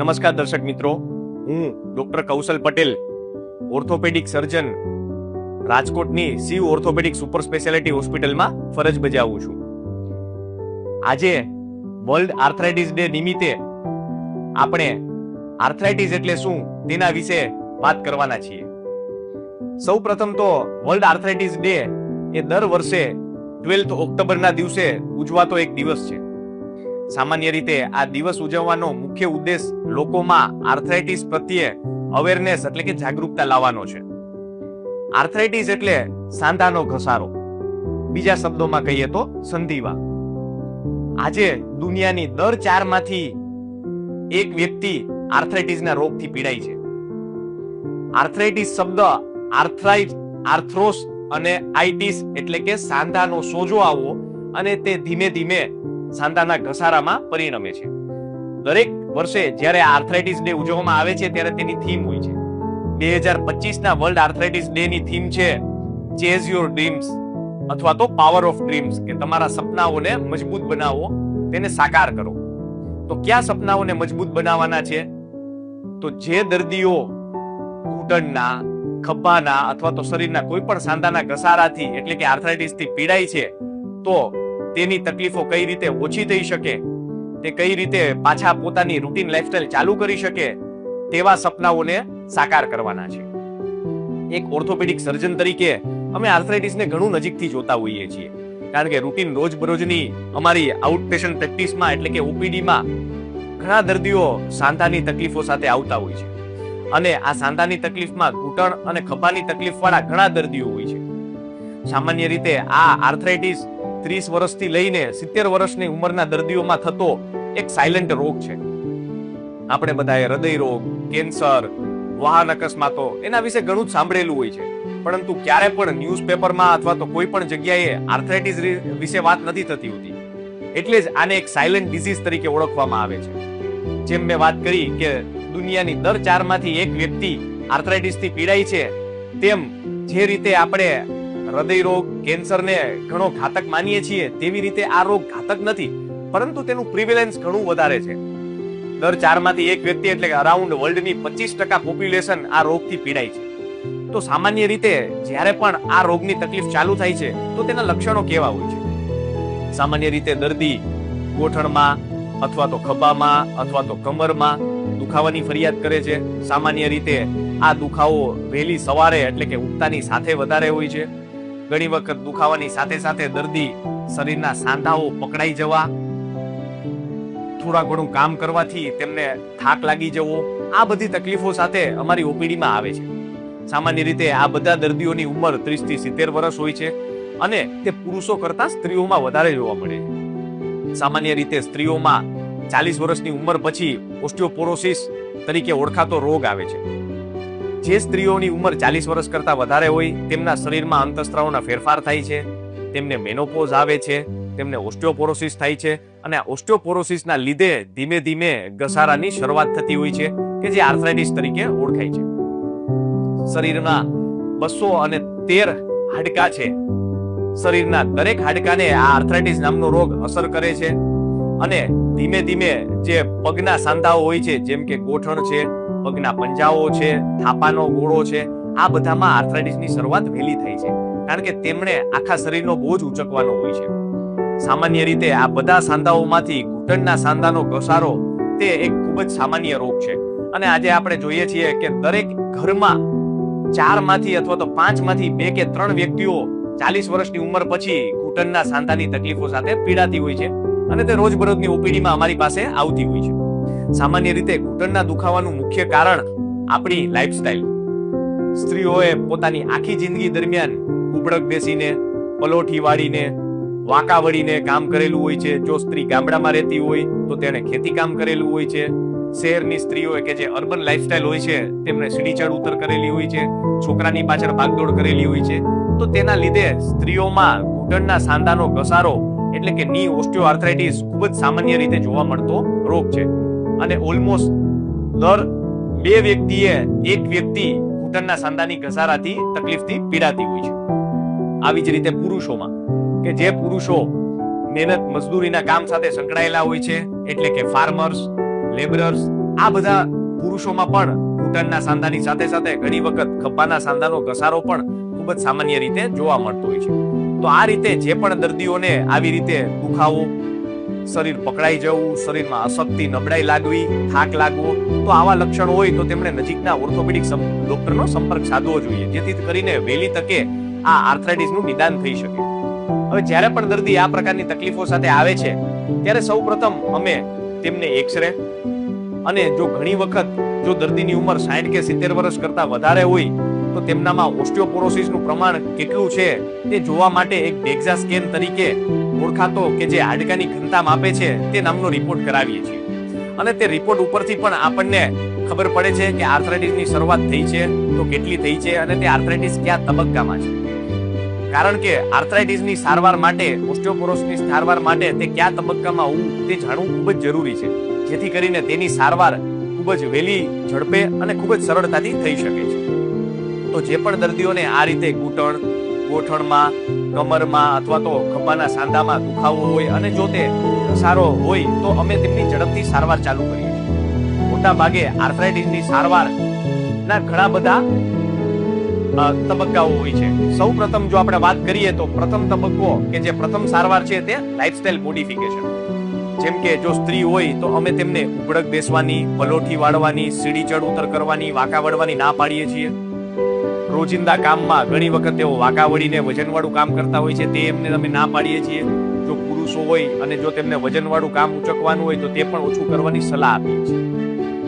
નમસ્કાર દર્શક મિત્રો. હું doctor Kaushal Patel orthopaedic surgeon રાજકોટની શિવ ઓર્થોપેડિક સુપર સ્પેશિયાલિટી હોસ્પિટલમાં ફરજ બજાવું છું. આજે વર્લ્ડ આર્થરાઇટિસ ડે નિમિત્તે આપણે આર્થરાઇટિસ એટલે શું તેના વિશે વાત કરવાના છીએ. સૌ પ્રથમ તો વર્લ્ડ આર્થરાઇટિસ ડે એ દર વર્ષે ટ્વેલ્થ ઓક્ટોબરના દિવસે ઉજવાતો એક દિવસ છે. સામાન્ય રીતે આ દિવસ ઉજવવાનો મુખ્ય ઉદ્દેશ લોકોમાં આર્થરાઇટિસ પ્રત્યે અવેરનેસ એટલે કે જાગૃતતા લાવવાનો છે. આર્થરાઇટિસ એટલે સાંધાનો ઘસારો. બીજા શબ્દોમાં કહીએ તો સંધિવા. આજે દુનિયાની દર ચારમાંથી એક વ્યક્તિ આર્થરાઇટિસના રોગથી પીડાય છે. આર્થરાઇટિસ શબ્દ આર્થરાઇટ, આર્થ્રોસ અને આઇટિસ એટલે કે સાંધાનો સોજો આવવો અને તે ધીમે ધીમે સાંધાના ઘસારામાં પરિણમે છે. દરેક વર્ષે જ્યારે આર્થરાઇટિસ ડે ઉજવવામાં આવે છે, ત્યારે તેની થીમ હોય છે. બે હજાર પચીસના વર્લ્ડ આર્થરાઇટિસ ડે ની થીમ છે, ચેઝ યોર ડ્રીમ્સ અથવા તો પાવર ઓફ ડ્રીમ્સ, કે તમારા સપનાઓને મજબૂત બનાવો, તેને સાકાર કરો. તો કયા સપનાઓને મજબૂત બનાવવાના છે? તો જે દર્દીઓ ઘૂંટણના, ખભાના અથવા તો શરીરના કોઈ પણ સાંધાના ઘસારાથી, એટલે કે આર્થરાઇટિસથી પીડાય છે, તો તેની તકલીફો કઈ રીતે ઓછી થઈ શકે, તે કઈ રીતે પાછા પોતાની રૂટીન લાઈફસ્ટાઈલ ચાલુ કરી શકે, તેવા સપનાઓને સાકાર કરવાના છે. એક ઓર્થોપેડિક સર્જન તરીકે અમે આર્થરાઇટિસને ઘણું નજીકથી જોતા હોઈએ છીએ, કારણ કે રૂટીન રોજબરોજની અમારી આઉટ પેશન્ટ પ્રેક્ટિસમાં એટલે કે ઓપીડીમાં ઘણા દર્દીઓ સાંધાની તકલીફો સાથે આવતા હોય છે. અને આ સાંધાની તકલીફમાં ઘૂંટણ અને ખભાની તકલીફ વાળા ઘણા દર્દીઓ હોય છે. સામાન્ય રીતે આ આર્થરાઇટિસ ત્રીસ વર્ષથી લઈને સિત્તેર વર્ષની ઉંમરના દર્દીઓમાં થતો એક સાયલન્ટ રોગ છે. આપણે બધાએ હૃદય રોગ, કેન્સર, વાહન અકસ્માતો એના વિશે ઘણું જ સાંભળેલું હોય છે. પરંતુ ક્યારે પણ ન્યૂઝપેપરમાં અથવા તો કોઈ પણ જગ્યાએ આર્થરાઇટિસ વિશે વાત નથી થતી હોતી. એટલે જ આને એક સાયલન્ટ ડિઝીઝ તરીકે ઓળખવામાં આવે છે. જેમ મેં વાત કરી કે દુનિયાની દર ચારમાંથી એક વ્યક્તિ આર્થરાઇટિસથી પીડાય છે, તેમ જે રીતે આપણે હૃદય રોગ કેન્સરને ઘણો ઘાતક માનીએ છીએ, તેવી રીતે આ રોગ ઘાતક નથી, પરંતુ તેનું પ્રિવેલન્સ ઘણું વધારે છે. દર ચારમાંથી એક વ્યક્તિ એટલે કે અરાઉન્ડ વર્લ્ડની પચીસ ટકા પોપ્યુલેશન આ રોગથી પીડાય છે. તો સામાન્ય રીતે જ્યારે પણ આ રોગની તકલીફ ચાલુ થાય છે, તો તેના લક્ષણો કેવા હોય છે? સામાન્ય રીતે દર્દી, ગોઠણમાં, અથવા તો ખભામાં, અથવા તો કમરમાં દુખાવાની ફરિયાદ કરે છે. સામાન્ય રીતે આ દુખાવો વહેલી સવારે એટલે કે ઉઠતાની સાથે વધારે હોય છે. ઘણી વખત દુખાવાની સાથે સાથે દર્દી શરીરના સાંધાઓ પકડાઈ જવા, થોડા ઘણું કામ કરવાથી તેમને થાક લાગી જવો, આ બધી તકલીફો સાથે અમારી ઓપીડીમાં આવે છે. સામાન્ય રીતે આ બધા દર્દીઓની ઉંમર ત્રીસથી સિત્તેર વર્ષ હોય છે અને તે પુરુષો કરતા સ્ત્રીઓમાં વધારે જોવા મળે સામાન્ય રીતે સ્ત્રીઓમાં ચાલીસ વર્ષની ઉંમર પછી ઓસ્ટિયોપોરોસિસ તરીકે ઓળખાતો રોગ આવે છે. જે સ્ત્રીઓની ઉંમર ચાલીસ વર્ષ કરતા વધારે હોય, તેમના શરીરમાં અંતસ્ત્રાવના ફેરફાર થાય છે, તેમને મેનોપોઝ આવે છે, તેમને ઓસ્ટિયોપોરોસિસ થાય છે અને આ ઓસ્ટિયોપોરોસિસના લીધે ધીમે ધીમે ઘસારાની શરૂઆત થતી હોય છે કે જે આર્થરાઇટિસ તરીકે ઓળખાય છે. શરીરના બસો અને તેર હાડકા છે. શરીરના દરેક હાડકાને આ આર્થરાઇટિસ નામનો રોગ અસર કરે છે. અને ધીમે ધીમે જે પગના સાંધાઓ હોય છે, જેમ કે ગોઠણ છે, પગના પંજાઓ છે, થાપાનો ગોળો છે, આ બધામાં આર્થરાઇટિસની શરૂઆત વહેલી થાય છે. કારણ કે તેમણે આખા શરીરનો બોજ ઉચકવાનો હોય છે. સામાન્ય રીતે આ બધા સાંધાઓમાંથી ઘૂંટણના સાંધાનો ઘસારો તે એક ખૂબ જ સામાન્ય રોગ છે. અને આજે આપણે જોઈએ છીએ કે દરેક ઘરમાં ચારમાંથી અથવા તો પાંચમાંથી બે કે ત્રણ વ્યક્તિઓ ચાલીસ વર્ષની ઉંમર પછી ઘૂંટણના સાંધાની તકલીફો સાથે પીડાતી હોય છે. અને તે રોજબરોજની ઓપીડીમાં અમારી પાસે આવતી હોય છે. સામાન્ય રીતે ઘૂંટણના દુખાવાનું મુખ્ય કારણ આપણી લાઈફસ્ટાઈલ સ્ત્રીઓએ પોતાની આખી જિંદગી દરમિયાન ઉબળક બેસીને, પલોઠી વાળીને, વાંકા વળીને કામ કરેલું હોય છે. જો સ્ત્રી ગામડામાં રહેતી હોય, તો તેણે ખેતી કામ કરેલું હોય છે. શહેરની સ્ત્રીઓ કે જે અર્બન લાઈફસ્ટાઈલ હોય છે તેમણે સીડી ચડ ઉતર કરેલી હોય છે, છોકરાની પાછળ ભાગદોડ કરેલી હોય છે. તો તેના લીધે સ્ત્રીઓમાં ઘૂંટણના સાંધાનો ઘસારો એટલે કે ની ઓસ્ટિયો આર્થરાઇટિસ ખૂબ જ સામાન્ય રીતે જોવા મળતો રોગ છે. અને ઓલમોસ્ટ દર બે વ્યક્તિએ એક વ્યક્તિ ઘૂંટણના સાંધાની ઘસારાથી તકલીફથી પીડાતી હોય છે. આવી જ રીતે પુરુષોમાં, કે જે પુરુષો મહેનત મજદૂરીના કામ સાથે સંકળાયેલા હોય છે, એટલે કે ફાર્મર્સ લેબરર્સ આ બધા પુરુષોમાં પણ ઘૂંટણના સાંધાની સાથે સાથે ઘણી વખત ખભાના સાંધાનો ઘસારો પણ ખૂબ જ સામાન્ય રીતે જોવા મળતો હોય છે. તો આ રીતે જે પણ દર્દીઓને આવી રીતે દુખાવો, શરીર પકડાઈ જવું, શરીરમાં અશક્તિ નબળાઈ લાગવી, થાક લાગવો, તો આવા લક્ષણો હોય તો તેમણે નજીકના ઓર્થોપેડિક ડોક્ટરનો સંપર્ક સાધવો જોઈએ, જેથી કરીને વહેલી તકે આ આર્થરાઇટિસનું નિદાન થઈ શકે. હવે જ્યારે પણ દર્દી આ પ્રકારની તકલીફો સાથે આવે છે, ત્યારે સૌપ્રથમ અમે તેમને એક્સરે અને જો ઘણી વખત જો દર્દીની ઉંમર સાઠ કે સિત્તેર વર્ષ કરતા વધારે હોય તો તેમનામાં ઓસ્ટિયોપોરોસિસનું પ્રમાણ કેટલું છે તે જોવા માટે એક ડેક્ઝા સ્કેન તરીકે ઓળખાતો કે જે હાડકાની ઘનતા માપે છે તે નામનો રિપોર્ટ કરાવીએ છીએ. અને તે રિપોર્ટ ઉપરથી પણ આપણને ખબર પડે છે કે આર્થરાઇટિસની શરૂઆત થઈ છે, તો કેટલી થઈ છે અને તે આર્થરાઇટિસ કયા તબક્કામાં છે. કારણ કે આર્થરાઇટિસની સારવાર માટે, ઓસ્ટિયોપોરોસિસની સારવાર માટે તે કયા તબક્કામાં હોવું તે જાણવું ખૂબ જ જરૂરી છે. જેથી કરીને તેની સારવાર ખૂબ જ વહેલી, ઝડપે અને ખૂબ જ સરળતાથી થઈ શકે છે. તો જે પણ દર્દીઓને આ રીતે ઘૂંટણ, ગોઠણમાં, કમરમાં અથવા તો ખભાના સાંધામાં દુખાવો હોય અને જો તે ઘસારો હોય તો અમે તેમની ઝડપથી સારવાર ચાલુ કરીએ છીએ. મોટા ભાગે આર્થરાઇટિસની સારવાર ના ઘણા બધા તબક્કાઓ હોય છે. સૌ પ્રથમ જો આપણે વાત કરીએ તો પ્રથમ તબક્કો કે જે પ્રથમ સારવાર છે તે લાઇફસ્ટાઇલ મોડિફિકેશન. જેમ કે જો સ્ત્રી હોય તો અમે તેમને ઉઘડક બેસવાની, પલોઠી વાળવાની, સીડી ચડ ઉતર કરવાની, વાંકા વળવાની ના પાડીએ છીએ. રોજિંદા કામમાં ઘણી વખત તેઓ વાંકા વળીને વજનવાળું કામ કરતા હોય છે, તે એમને અમે ના પાડીએ છીએ. જો પુરુષો હોય અને જો તેમને વજનવાળું કામ ઉચકવાનું હોય તો તે પણ ઓછું કરવાની સલાહ આપીએ છીએ.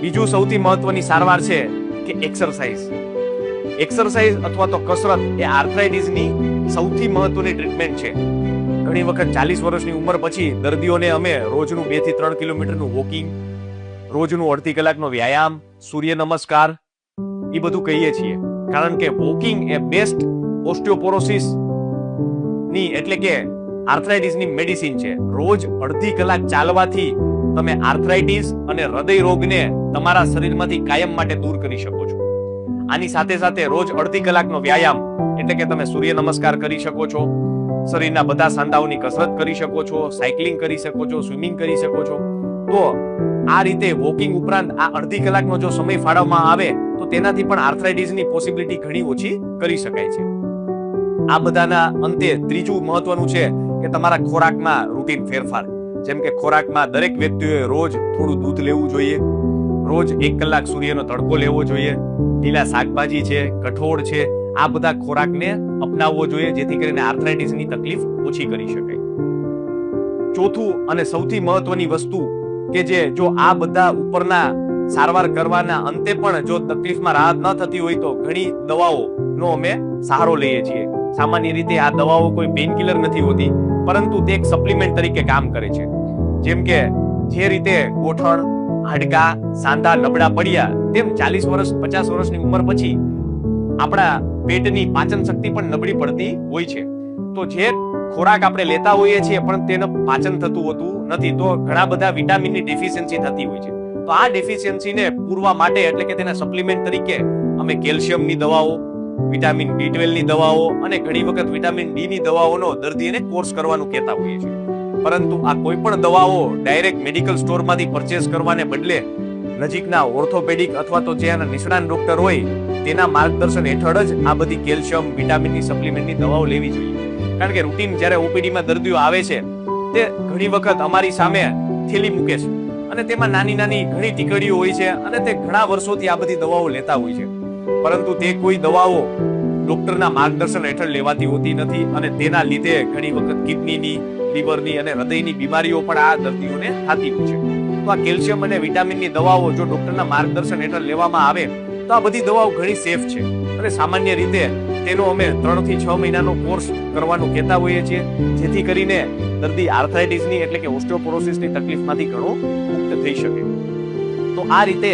બીજું સૌથી મહત્વની સારવાર છે કે એક્સરસાઇઝ એક્સરસાઇઝ અથવા તો કસરત એ આર્થરાઇટિસની સૌથી મહત્વની ટ્રીટમેન્ટ છે. ઘણી વખત ચાલીસ વર્ષની ઉંમર પછી દર્દીઓને અમે રોજનું બેથી ત્રણ કિલોમીટરનું વોકિંગ રોજનું અડધી કલાકનો વ્યાયામ, સૂર્ય નમસ્કાર, એ બધું કહીએ છીએ. કારણ કે વોકિંગ એ બેસ્ટ ઓસ્ટિયોપોરોસિસની એટલે કે આર્થરાઇટિસની મેડિસિન છે. રોજ અડધી કલાક ચાલવાથી તમે આર્થરાઇટિસ અને હૃદય રોગને તમારા શરીરમાંથી કાયમ માટે દૂર કરી શકો છો. આની સાથે સાથે રોજ અડધી કલાકનો વ્યાયામ એટલે કે તમે સૂર્ય નમસ્કાર કરી શકો છો, શરીરના બધા સાંધાઓની કસરત કરી શકો છો સાયકલિંગ કરી શકો છો સ્વિમિંગ કરી શકો છો. તો આ રીતે વોકિંગ ઉપરાંત આ અડધી કલાકનો જો સમય ફાળવવામાં આવે તો તેનાથી પણ આર્થરાઇટિસની પોસિબિલિટી ઘણી ઓછી કરી શકાય છે. આ બધાના અંતે ત્રીજું મહત્વનું છે કે તમારા ખોરાકમાં રૂટીન ફેરફાર. જેમ કે ખોરાકમાં દરેક વ્યક્તિએ રોજ થોડું દૂધ લેવું જોઈએ, રોજ એક કલાક સૂર્યનો તડકો લેવો જોઈએ, લીલા શાકભાજી છે, કઠોળ છે, આ બધા ખોરાકને અપનાવવો જોઈએ જેથી કરીને આર્થરાઇટિસની તકલીફ ઓછી કરી શકાય. ચોથું અને સૌથી મહત્વની વસ્તુ કે જે જો આ બધા ઉપરના સારવાર કરવાના અંતે પણ જો તકલીફમાં રાહત ન થતી હોય તો ઘણી દવાઓ નો અમે સહારો લઈએ છીએ. સામાન્ય રીતે આ દવાઓ કોઈ પેઇન કિલર નથી હોતી, પરંતુ તે એક સપ્લિમેન્ટ તરીકે કામ કરે છે. જેમ કે જે રીતે ગોઠણ, હાડકા, સાંધા, નબળા પડ્યા, તેમ ચાલીસ વર્ષ, પચાસ વર્ષની ઉંમર પછી આપણા પેટની પાચન શક્તિ પણ નબળી પડતી હોય છે. તો જે ખોરાક આપણે લેતા હોઈએ છીએ પણ તેનું પાચન થતું હોતું નથી, તો ઘણા બધા વિટામિનની ડેફિશિયન્સી થતી હોય છે. તો આ ડેફિશિયન્સીને પૂરવા માટે એટલે કે તેના સપ્લિમેન્ટ તરીકે અમે કેલ્શિયમની દવાઓ વિટામિન બી ની દવાઓ અને ઘણી વખત વિટામિન ડી ની દવાઓનો દર્દીને કોર્સ કરવાનું કહેતા હોઈએ છીએ. પરંતુ આ કોઈ પણ દવાઓ ડાયરેક્ટ મેડિકલ સ્ટોરમાંથી પરચેસ કરવાને બદલે નજીકના ઓર્થોપેડિક અથવા તો જે આના નિષ્ણાત ડોક્ટર હોય, તેના માર્ગદર્શન હેઠળ જ આ બધી કેલ્શિયમ વિટામિનની સપ્લિમેન્ટની દવાઓ લેવી જોઈએ. કારણ કે રૂટીન જ્યારે ઓપીડીમાં દર્દીઓ આવે છે, તે ઘણી વખત અમારી સામે થેલી મૂકે છે. અને તેમાં નાની નાની ઘણી ટીકડીઓ હોય છે અને તે ઘણા વર્ષોથી આ બધી દવાઓ લેતા હોય છે. પરંતુ તે કોઈ દવાઓ ડોક્ટરના માર્ગદર્શન હેઠળ લેવાતી હોતી નથી અને તેના લીધે ઘણી વખત કિડનીની, લીવરની અને હૃદયની બીમારીઓ પણ આ દર્દીઓને થતી હોય છે. તો આ કેલ્શિયમ અને વિટામિનની દવાઓ જો ડોક્ટરના માર્ગદર્શન હેઠળ લેવામાં આવે તો આ બધી દવાઓ ઘણી સેફ છે અને સામાન્ય રીતે તેનો અમે ત્રણથી છ મહિનાનો કોર્સ કરવાનું કહેતા હોઈએ છીએ, જેથી કરીને દર્દી આર્થરાઇટિસની એટલે કે ઓસ્ટિયોપોરોસિસની તકલીફમાંથી ઘણો મુક્ત થઈ શકે. તો આ રીતે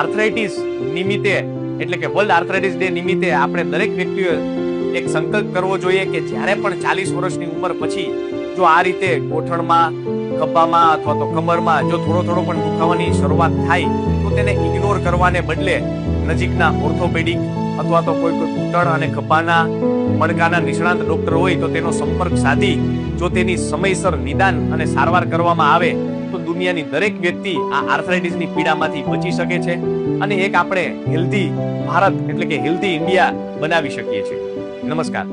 આર્થરાઇટિસ નિમિત્તે એટલે કે વર્લ્ડ આર્થરાઇટિસ ડે નિમિત્તે આપણે દરેક વ્યક્તિએ એક સંકલ્પ કરવો જોઈએ કે જ્યારે પણ ચાલીસ વર્ષની ઉંમર પછી જો આ રીતે ગોઠણમાં, ખભામાં અથવા તો કમરમાં જો થોડો થોડો પણ દુખાવાની શરૂઆત થાય, તો તેને ઇગ્નોર કરવાને બદલે નજીકના ઓર્થોપેડિક અથવા તો કોઈ કોઈ ઘૂંટણ અને ખભાના મણકાના નિષ્ણાંત ડોક્ટર હોય તો તેનો સંપર્ક સાધી. જો તેની સમયસર નિદાન અને સારવાર કરવામાં આવે, તો દુનિયાની દરેક વ્યક્તિ આ આર્થરાઇટિસની પીડામાંથી બચી શકે છે અને એક આપણે હેલ્ધી ભારત એટલે કે હેલ્ધી ઇન્ડિયા બનાવી શકીએ છીએ. નમસ્કાર.